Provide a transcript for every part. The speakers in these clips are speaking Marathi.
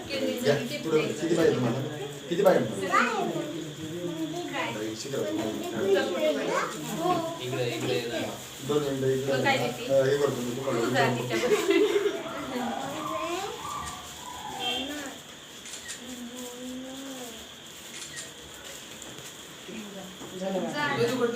किती पाहिजे तुम्हाला किती पाहिजे इकडे इकडे जा. दोन मिनिटं इकडे हे करतो मी दुकानावर. तिथे जा. हा धर वेगळं धर.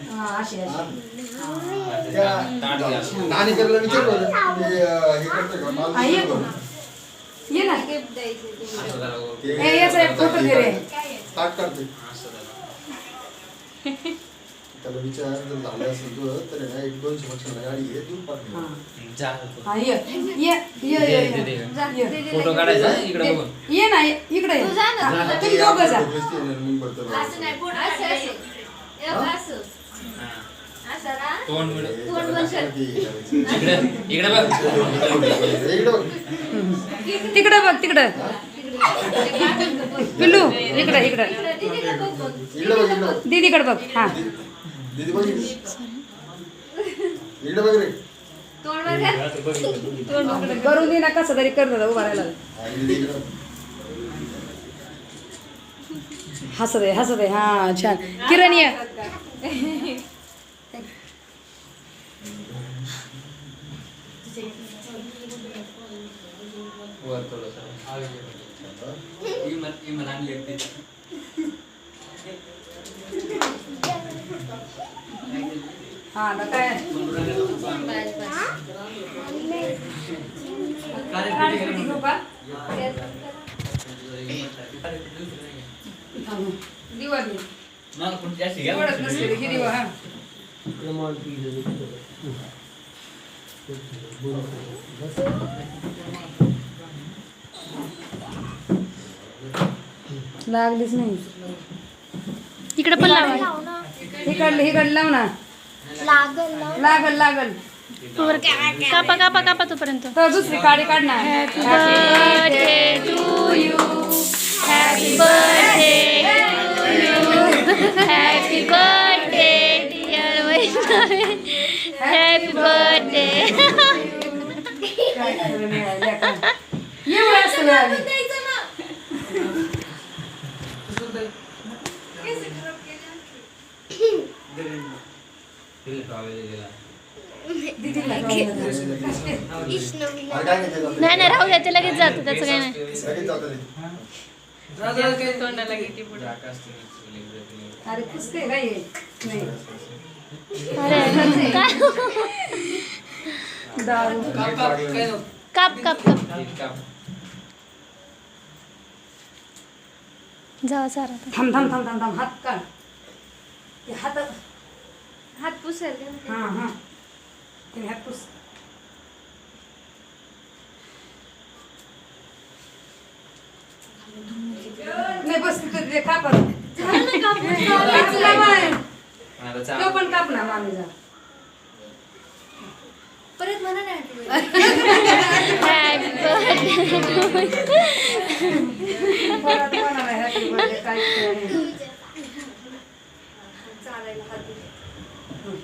अशी हा. हे का? माल हा, ये. ना असं. ते- ए, याचा एक रे. ताट असं. त्याला विचार जर झालं असेल तुझं तर आहे ना एक दोनशे वर्षाला गाडी आहे दूध हा पाठवून जा. हा ये ये ये दे, ये दे, दे. ये. जा, ये. फोटो काढायचा इकडे. बघून ये ना ये. इकडे ये. तुम्ही दोघं जा हा. तोंड. इकडे इकडे बघ. तिकडं बघ तिकडं. पिल्लू इकडं इकडं. दीदीकडे बघ हा. दीदी बघ इकडे. इकडे बघ रे करून दे ना कसं तरी करत उभा राहिला. हसत आहे हसत आहे हा छान. किरण ये. वर थोडंसं. इमन इमन आणली होती. हा ना काय काळी घेऊ का? थांब. दिवा घे. मग पुढची अशी घ्या. एवढंच नसते घे दिवा हा लागलीच नाही. इकडे पण लावा. इकडले इकडे लाव ना. लागल लागल कापा कापा कापा तोपर्यंत. तर दुसरी काडी काढ ना birthday to you. Happy birthday to you. Happy birthday, dear Vaishnavi. Happy birthday. एवढं असतं ना. तिला टॉवेल दिला. दीदीला अरे काय नाही त्याचं? नाही नाही राहू द्या ते लगेच जातं त्याचं काही नाही लगेच जातं ते. तोंडाला किती पुढे आकाश तिने चुली इकडे तिने. अरे पुसते नाही नाही अरे काय दारू काप काप काप इतका जावा सारा. थांब थांब थांब थांब थांब. हात काढ. ते हात हात पुसेल हा हा. ते हात पुस. नाही बस तिथं ते कापा कापला बाय. आता तो चा- पण कापला मामीचा परत मला नाही आठवत. हॅपी बर्थडे परत कोणाला happy birthday काय नाही. हात दे. हं.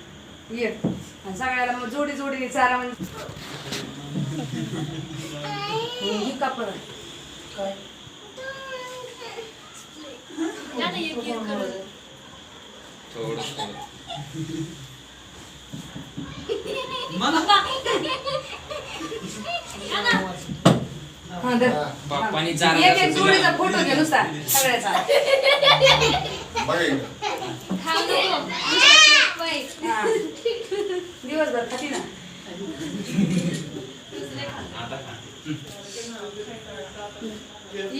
ये आणि सगळ्याला मग जोडी जोडीने चारा म्हणजे कापड काय या ना, एक- एक करून. थोडंसं. धर पप्पानी हा. चारा एक जोडीचा दिला? फोटो घे नुसता सगळ्याचा बघ दिवसभर खाती ना.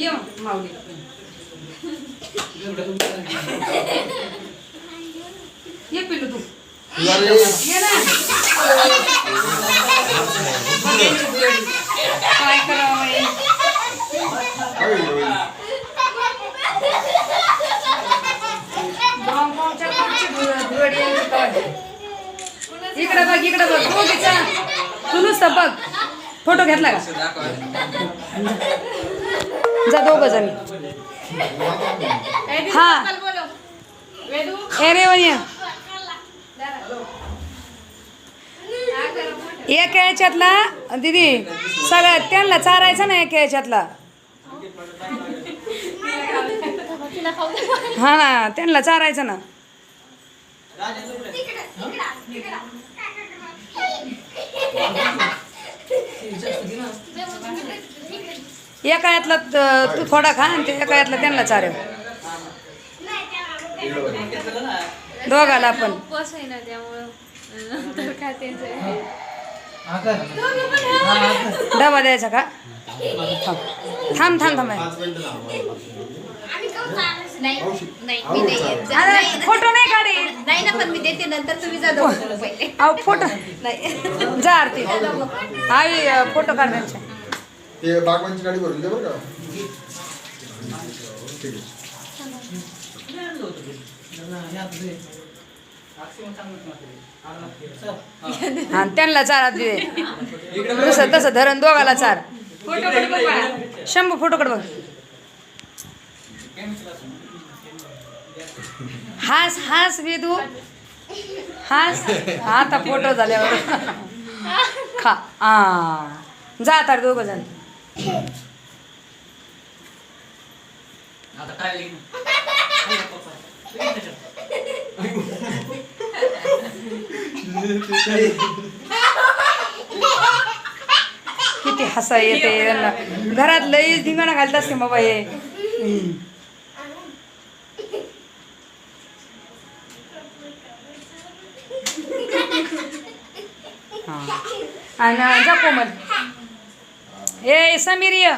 ये माऊली ये पिलू तू. ये ना. इकडे बघ इकडे बघ. दोघीचा तू नुसतं बघ. फोटो घेतला का? जा दोघ जण. हा. ए रे वनिया एक याच्यातला दीदी सगळं त्यांना चारायचं ना एक याच्यातला. हा ना त्यांना चारायचं ना. एका यातला त- तू थोडा खा आणि ते एका यातला त्यांना चारेल. दोघाला पण. उपवास आहे ना त्यामुळं नंतर खाते डबा द्यायचा का? थांब थांब थांब. नाही नाही मी नाही येत. जा- अरे, नाही. फोटो नाही काढे. नाही ना पण मी देते नंतर तुम्ही जा दोघं जण पहिले. अहो फोटो नाही. जा आरती. आई अ, फोटो काढण्याचे ते बागवानची गाडी भरून दे बरं का. ठीक आहे. हा त्यांना चारा दे दुसरं तसं धरण दोघाला चार. शंभू फोटो काढ बघ. हास हास वेदू हास आता फोटो झाल्यावर खा आ जा तर दोघ जण? किती हसा येते घरात लई धिंगाणा घालत असते बाबा. हा. आणि जा कोमल. ए समीर ये.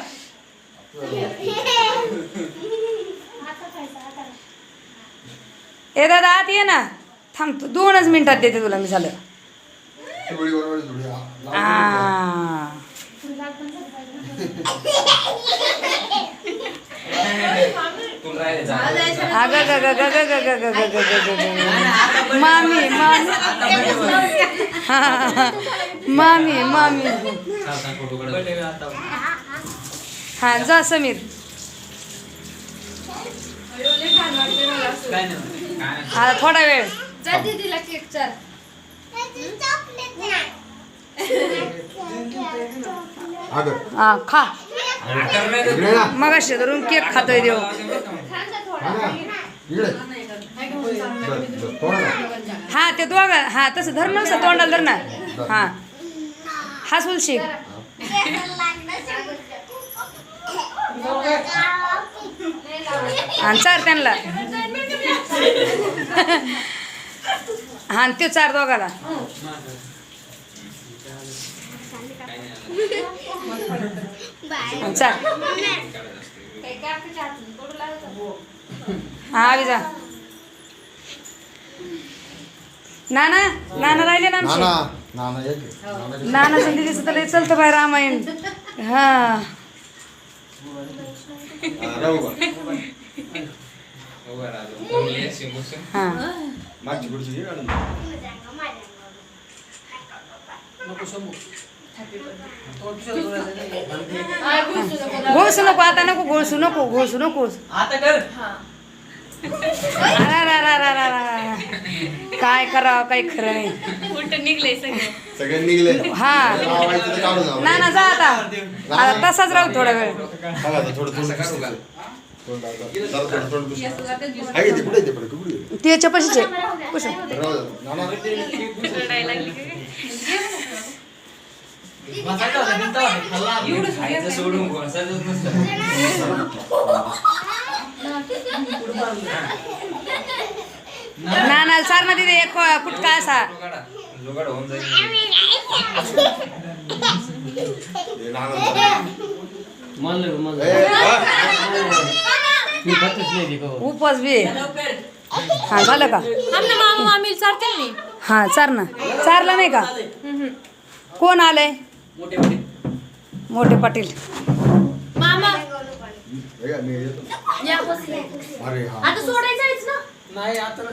ए दादा आत ये ना. थांब तू दोनच मिनिटात देते तुला मी झालं. हा. अगं ग ग ग ग ग ग ग ग ग ग ग ग. मामी मामी हा, हा, हा. मामी मामी. हा जा समीर. आता थोडा वेळ जा दीदीला केक चार अगं हा खा मग धरून केक खातोय देव हा ना. इकडे बरं, बरं. हा ते दोघ. हा तसं धर ना असं तोंडाला धर ना. हा. हसूल शिक चार त्यांना. हा आणि ते चार दोघाला. चार. हा विजा नाना नाना राहिले ना आमचे. नाना संधी दिसत आले चलतं बाहेर रामायण. हा. मागची खुर्ची नको शंभू घोळसू नको आता नको घोळसू नको घोळसू नको. आता कर. काय करावं काही खरं नाही. कुठं निघले सगळे. सगळे निघले हा. लावा. नाना जा आता. आता तसाच राहू थोडा वेळ. ना ना सर ना तिथे एक हो, कुटका असा. उपस उपवास बी. हा झालं का? मामू आम्ही हा चार ना. चारला नाही का? कोण आलंय? मोठे पाटील. सोडायचं नाही आता